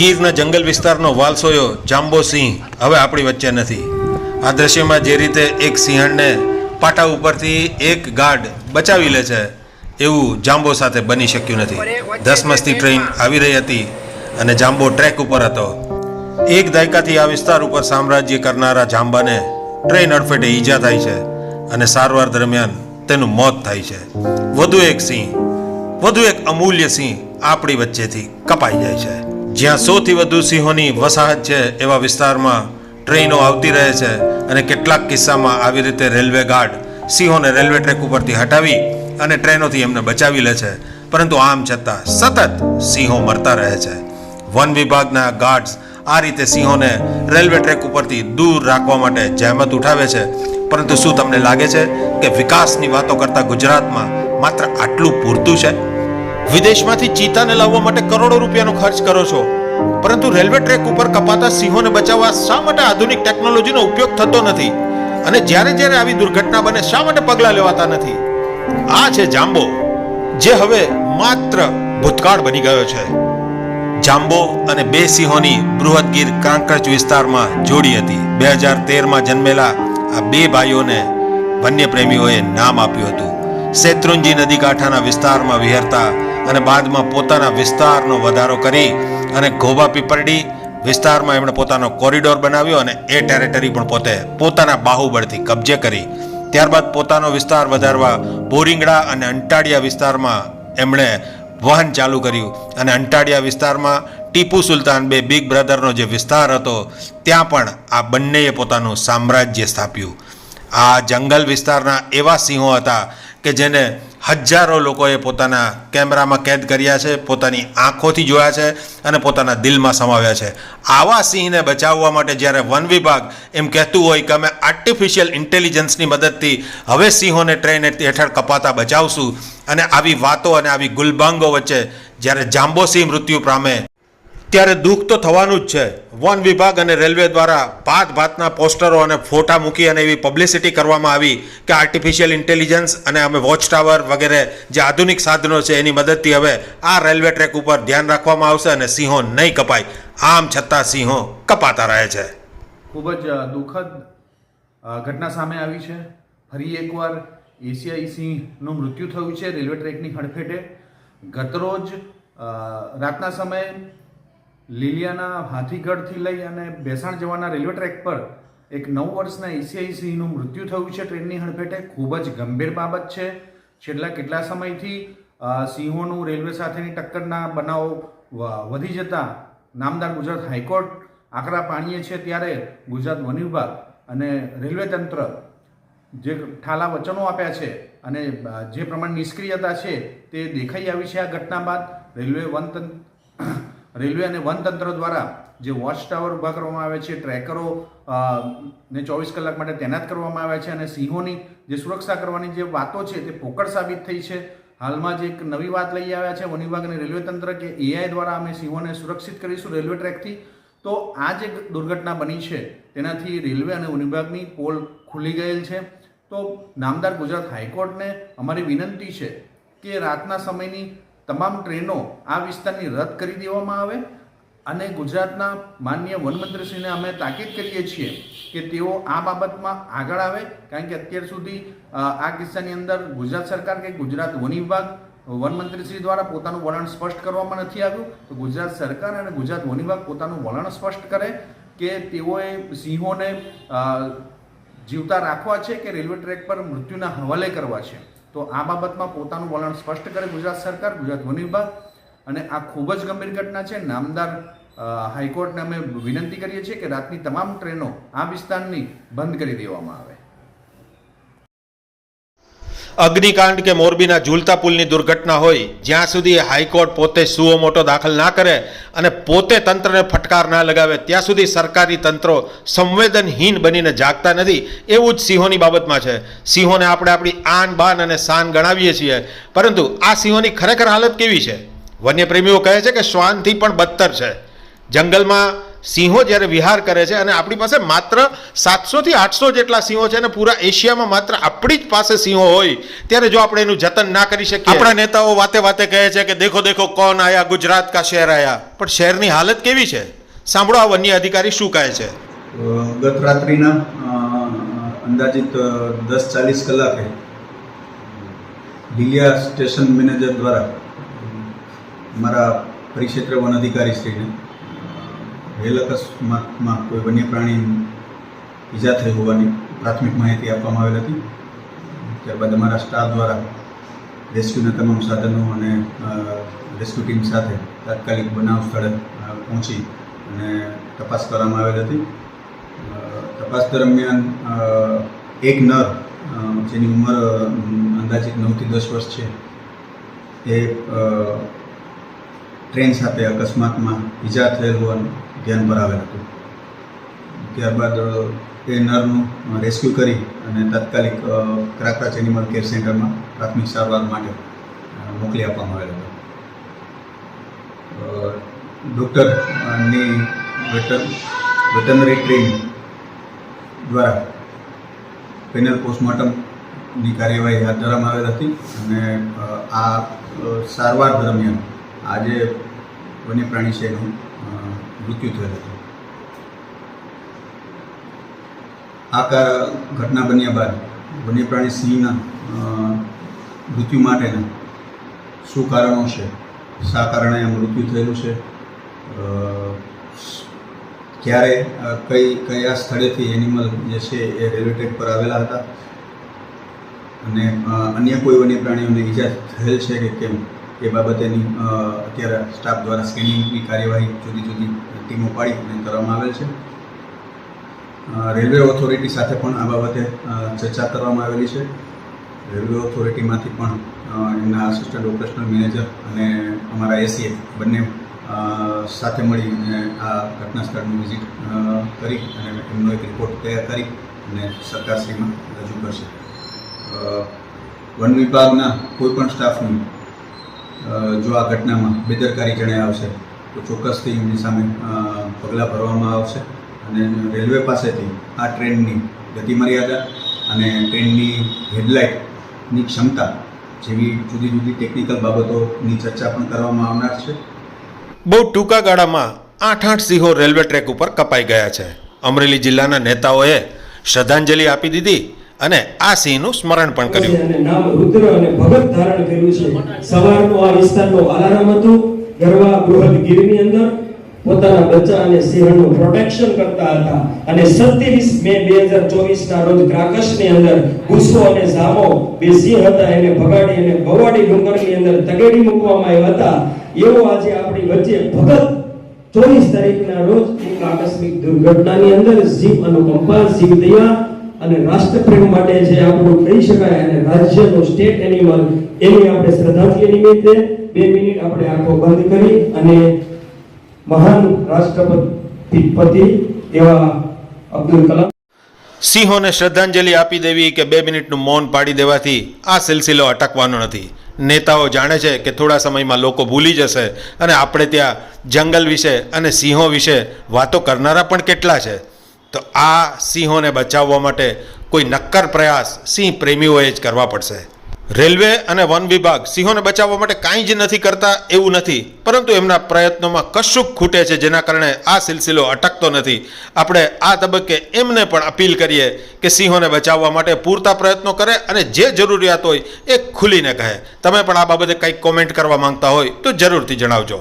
ગીરના જંગલ વિસ્તારનો વાલસોયો જાંબો સિંહ હવે આપણી વચ્ચે નથી. આ દ્રશ્યમાં જે રીતે એક સિંહણને પાટા ઉપરથી એક ગાર્ડ બચાવી લે છે, એવું જાંબો સાથે બની શક્યું નથી. ધસમસતી ટ્રેન આવી રહી હતી અને જાંબો ટ્રેક ઉપર હતો. એક દાયકાથી આ વિસ્તાર ઉપર સામ્રાજ્ય કરનારા જાંબાને ટ્રેન અડફેટે ઈજા થાય છે અને સારવાર દરમિયાન તેનું મોત થાય છે. વધુ એક સિંહ, વધુ એક અમૂલ્ય સિંહ આપણી વચ્ચેથી કપાઈ જાય છે. જ્યાં સૌથી વધુ સિંહોની વસાહત છે એવા વિસ્તારમાં ટ્રેનો આવતી રહે છે અને કેટલાક કિસ્સામાં આવી રીતે રેલવે ગાર્ડ સિંહોને રેલવે ટ્રેક ઉપરથી હટાવી અને ટ્રેનોથી એમને બચાવી લે છે. પરંતુ આમ છતાં સતત સિંહો મરતા રહે છે. વન વિભાગના ગાર્ડ્સ આ રીતે સિંહોને રેલવે ટ્રેક ઉપરથી દૂર રાખવા માટે જહેમત ઉઠાવે છે. પરંતુ શું તમને લાગે છે કે વિકાસની વાતો કરતા ગુજરાતમાં માત્ર આટલું પૂરતું છે? વિદેશમાંથી ચીતાને લાવવા માટે કરોડો રૂપિયાનો ખર્ચ કરો છો. પરંતુ રેલવે ટ્રેક ઉપર કપાતા સિંહોને બચાવવા શા માટે આધુનિક ટેકનોલોજીનો ઉપયોગ થતો નથી? અને જ્યારે જ્યારે આવી દુર્ઘટના બને, શા માટે પગલાં લેવાતા નથી? આ છે જાંબો, જે હવે માત્ર ભૂતકાળ બની ગયો છે. જાંબો અને બે સિંહોની બૃહદગીર કાંકરચ વિસ્તારમાં જોડી હતી. બે હજાર તેરમાં જન્મેલા આ બે ભાઈઓને વન્યપ્રેમીઓએ નામ આપ્યું હતું. શેત્રુંજી નદી કાંઠાના વિસ્તારમાં વિહરતા અને બાદમાં પોતાના વિસ્તારનો વધારો કરી અને ઘોબા પીપરડી વિસ્તારમાં એમણે પોતાનો કોરિડોર બનાવ્યો અને એ ટેરેટરી પણ પોતે પોતાના બાહુબળથી કબજે કરી. ત્યારબાદ પોતાનો વિસ્તાર વધારવા બોરિંગડા અને અંટાડિયા વિસ્તારમાં એમણે વહન ચાલુ કર્યું અને અંટાડિયા વિસ્તારમાં ટીપુ સુલતાન બે બિગ બ્રધરનો જે વિસ્તાર હતો, ત્યાં પણ આ બંનેએ પોતાનું સામ્રાજ્ય સ્થાપ્યું. આ જંગલ વિસ્તારના એવા સિંહો હતા કે જેને હજારો લોકોએ પોતાના કેમેરામાં કેદ કર્યા છે, પોતાની આંખોથી જોયા છે અને પોતાના દિલમાં સમાવ્યા છે. આવા સિંહને બચાવવા માટે જ્યારે વન વિભાગ એમ કહેતું હોય કે અમે આર્ટિફિશિયલ ઇન્ટેલિજન્સની મદદથી હવે સિંહોને ટ્રેન હેઠળ કપાતા બચાવશું અને આવી વાતો અને આવી ગુલબાંગો વચ્ચે જ્યારે જાંબો સિંહ મૃત્યુ પામે ત્યારે દુઃખ તો થવાનું જ છે. વન વિભાગ અને રેલવે દ્વારા ભાત ભાતના પોસ્ટરો અને ફોટા મૂકી અને એવી પબ્લિસિટી કરવામાં આવી કે આર્ટિફિશિયલ ઇન્ટેલિજન્સ અને અમે વોચ ટાવર વગેરે જે આધુનિક સાધનો છે એની મદદથી હવે આ રેલવે ટ્રેક ઉપર ધ્યાન રાખવામાં આવશે અને સિંહો નહીં કપાય. આમ છતાં સિંહો કપાતા રહે છે. ખૂબ જ દુઃખદ ઘટના સામે આવી છે. ફરી એકવાર એશિયાઈ સિંહનું મૃત્યુ થયું છે રેલવે ટ્રેકની હડફેટે. ગતરોજ રાતના સમયે લીલિયાના હાથીગઢથી લઈ અને બેસાણ જવાના રેલવે ટ્રેક પર એક નવ વર્ષના એશિયાઈ સિંહનું મૃત્યુ થયું છે. ટ્રેનની હડફેટે ખૂબ જ ગંભીર બાબત છે. છેલ્લા કેટલા સમયથી સિંહોનું રેલવે સાથેની ટક્કરના બનાવો વધી જતા નામદાર ગુજરાત હાઈકોર્ટ આકરા પાણીએ છે ત્યારે ગુજરાત વન વિભાગ અને રેલવે તંત્ર જે ઠાલા વચનો આપ્યા છે અને જે પ્રમાણે નિષ્ક્રિયતા છે તે દેખાઈ આવી છે આ ઘટના બાદ રેલવે વન રેલવે અને વનતંત્ર દ્વારા જે વોચ ટાવર ઊભા કરવામાં આવે છે ટ્રેકરો ને ચોવીસ કલાક માટે તૈનાત કરવામાં આવ્યા છે અને સિંહોની જે સુરક્ષા કરવાની જે વાતો છે તે પોકળ સાબિત થઈ છે. હાલમાં જ એક નવી વાત લઈ આવ્યા છે વન વિભાગ અને રેલવે તંત્ર કે એઆઈ દ્વારા અમે સિંહોને સુરક્ષિત કરીશું રેલવે ટ્રેકથી. તો આ જે દુર્ઘટના બની છે તેનાથી રેલવે અને વન વિભાગની પોલ ખુલી ગયેલ છે. તો નામદાર ગુજરાત હાઈકોર્ટને અમારી વિનંતી છે કે રાતના સમયની તમામ ટ્રેનો આ વિસ્તારની રદ કરી દેવામાં આવે અને ગુજરાતના માનનીય વનમંત્રીશ્રીને અમે તાકીદ કરીએ છીએ કે તેઓ આ બાબતમાં આગળ આવે, કારણ કે અત્યાર સુધી આ કિસ્સાની અંદર ગુજરાત સરકાર કે ગુજરાત વન વિભાગ, વનમંત્રીશ્રી દ્વારા પોતાનું વલણ સ્પષ્ટ કરવામાં નથી આવ્યું. તો ગુજરાત સરકાર અને ગુજરાત વન વિભાગ પોતાનું વલણ સ્પષ્ટ કરે કે તેઓએ સિંહોને જીવતા રાખવા છે કે રેલવે ટ્રેક પર મૃત્યુના હવાલે કરવા છે. તો આ બાબતમાં પોતાનું વલણ સ્પષ્ટ કરે ગુજરાત સરકાર, ગુજરાત વન વિભાગ અને આ ખૂબ જ ગંભીર ઘટના છે. નામદાર હાઈકોર્ટને અમે વિનંતી કરીએ છીએ કે રાતની તમામ ટ્રેનો આ વિસ્તારની બંધ કરી દેવામાં આવે. અગ્નિકાંડ કે મોરબીના ઝૂલતા પુલની દુર્ઘટના હોય, જ્યાં સુધી હાઈકોર્ટ પોતે સુઓ મોટો દાખલ ના કરે અને પોતે તંત્રને ફટકાર ના લગાવે, ત્યાં સુધી સરકારી તંત્રો સંવેદનહીન બનીને જાગતા નથી, એવું જ સિંહોની બાબતમાં છે. સિંહોને આપણે આપણી આન, બાન અને શાન ગણાવીએ છીએ. પરંતુ આ સિંહોની ખરેખર હાલત કેવી છે? વન્યપ્રેમીઓ કહે છે કે શ્વાનથી પણ બદતર છે. જંગલમાં સિંહો જ્યારે વિહાર કરે છે અને આપણી પાસે માત્ર સાતસોથી આઠસો જેટલા સિંહો છે અને પૂરા એશિયામાં માત્ર આપણી જ પાસે સિંહો હોય ત્યારે જો આપણે એનું જતન ના કરી શકીએ? આપણા નેતાઓ વાતે વાતે કહે છે કે દેખો દેખો કોણ આયા ગુજરાત કા શહેર આયા. પણ શહેરની હાલત કેવી છે? સાંભળો આ વન્ય અધિકારી શું કહે છે. ગત રાત્રિના અંદાજિત દસ ચાલીસ કલાકે લીલિયા સ્ટેશન મેનેજર દ્વારા મારા પરિક્ષેત્ર વન અધિકારી શ્રીને રેલ અકસ્માતમાં કોઈ વન્ય પ્રાણી ઈજા થઈ હોવાની પ્રાથમિક માહિતી આપવામાં આવેલ હતી. ત્યારબાદ અમારા સ્ટાફ દ્વારા રેસ્ક્યુના તમામ સાધનો અને રેસ્ક્યુ ટીમ સાથે તાત્કાલિક બનાવ સ્થળે પહોંચી અને તપાસ કરવામાં આવેલ હતી. તપાસ દરમિયાન એક નર જેની ઉંમર અંદાજિત નવથી દસ વર્ષ છે, એ ટ્રેન સાથે અકસ્માતમાં ઈજા થયેલ હોવાનું ધ્યાન પર આવેલ હતું. ત્યારબાદ એ નરનું રેસ્ક્યુ કરી અને તાત્કાલિક અ, ક્રાકરાચ એનિમલ કેર સેન્ટરમાં પ્રાથમિક સારવાર માટે મોકલી આપવામાં આવેલ હતો. ડૉક્ટરની વેટર વેટરનરી ટ્રેન દ્વારા પેનલ પોસ્ટમોર્ટમની કાર્યવાહી હાથ ધરવામાં આવેલ હતી અને આ સારવાર દરમિયાન આજે વન્ય પ્રાણી છે એનું મૃત્યુ થયેલ હતું. આ કા- ઘટના બન્યા બાદ વન્ય પ્રાણી સિંહના મૃત્યુ માટેના શું કારણો છે? શા કારણે મૃત્યુ થયેલું છે? ક્યારે કઈ, કયા સ્થળેથી એનિમલ જે છે એ રેલવે ટ્રેક પર આવેલા હતા? અને અન્ય કોઈ વન્ય પ્રાણીઓને ઈજા થયેલ છે કે કેમ? એ બાબતેની અત્યારે સ્ટાફ દ્વારા સ્ક્રીનિંગની કાર્યવાહી જુદી જુદી ટીમો પાડી અને કરવામાં આવેલ છે. રેલવે ઓથોરિટી સાથે પણ આ બાબતે ચર્ચા કરવામાં આવેલી છે. રેલવે ઓથોરિટીમાંથી પણ એમના આસિસ્ટન્ટ ઓપરેશનલ મેનેજર અને અમારા એસીએ બંને સાથે મળી અને આ ઘટના સ્થળની વિઝિટ કરી અને એમનો એક રિપોર્ટ તૈયાર કરી અને સરકારશ્રીમાં રજૂ કરશે. વન વિભાગના કોઈ પણ સ્ટાફનું જો આ ઘટનામાં બેદરકારી જણાય આવશે, તો ચોક્કસથી એમની સામે પગલાં ભરવામાં આવશે. અને રેલવે પાસેથી આ ટ્રેનની ગતિમર્યાદા અને ટ્રેનની હેડલાઇટની ક્ષમતા જેવી જુદી જુદી ટેકનિકલ બાબતોની ચર્ચા પણ કરવામાં આવનાર છે. બહુ ટૂંકા ગાળામાં આઠ આઠ સિંહો રેલવે ટ્રેક ઉપર કપાઈ ગયા છે. અમરેલી જિલ્લાના નેતાઓએ શ્રદ્ધાંજલિ આપી દીધી અને આ સિંહનું સ્મરણ પણ કર્યું. નામ રુદ્ર અને ભગત ધારણ કર્યું છે. સવારનો આ વિસ્તારનો અલાર્મ હતો. ગરવા બૃહદ ગીરની અંદર પોતાના બચ્ચા અને સિંહનું પ્રોટેક્શન કરતા હતા. અને 27 મે 2024 ના રોજ ક્રાકસની અંદર ગુસ્સો અને ઝામો બે સિંહ હતા. એને ભગાડી અને ભવાડી ડુંગરની અંદર તગેડી મૂકવામાં આવ્યા હતા. એવો આજે આપણી વચ્ચે ભગત ચોવીસ તારીખના રોજ એક આકસ્મિક દુર્ઘટનાની અંદર જીવ અનુકંપા, જીવ દયા અને રાષ્ટ્રપ્રેમ માટે જે આપણું કહી શકાય અને રાજ્યનો સ્ટેટ એનિમલ એની આપણે શ્રદ્ધાંજલિ નિમિત્તે બે મિનિટ આપણે આંખો બંધ કરી અને મહાન રાષ્ટ્રપતિ એવા અબ્દુલ કલામ સિંહોને શ્રદ્ધાંજલિ આપી દેવી કે બે મિનિટનું મૌન પાડી દેવાથી આ સિલસિલો અટકવાનો નથી. નેતાઓ જાણે છે કે થોડા સમયમાં લોકો ભૂલી જશે અને આપણે ત્યાં જંગલ વિશે અને સિંહો વિશે વાતો કરનારા પણ કેટલા છે. તો આ સિંહોને બચાવવા માટે કોઈ નક્કર પ્રયાસ સિંહ પ્રેમીઓએ જ કરવા પડશે. રેલવે અને વન વિભાગ સિંહોને બચાવવા માટે કાંઈ જ નથી કરતા એવું નથી, પરંતુ એમના પ્રયત્નોમાં કશુંક ખૂટે છે જેના કારણે આ સિલસિલો અટકતો નથી. આપણે આ તબક્કે એમને પણ અપીલ કરીએ કે સિંહોને બચાવવા માટે પૂરતા પ્રયત્નો કરે અને જે જરૂરિયાત હોય એ ખુલીને કહે. તમે પણ આ બાબતે કંઈક કોમેન્ટ કરવા માંગતા હોય તો જરૂરથી જણાવજો.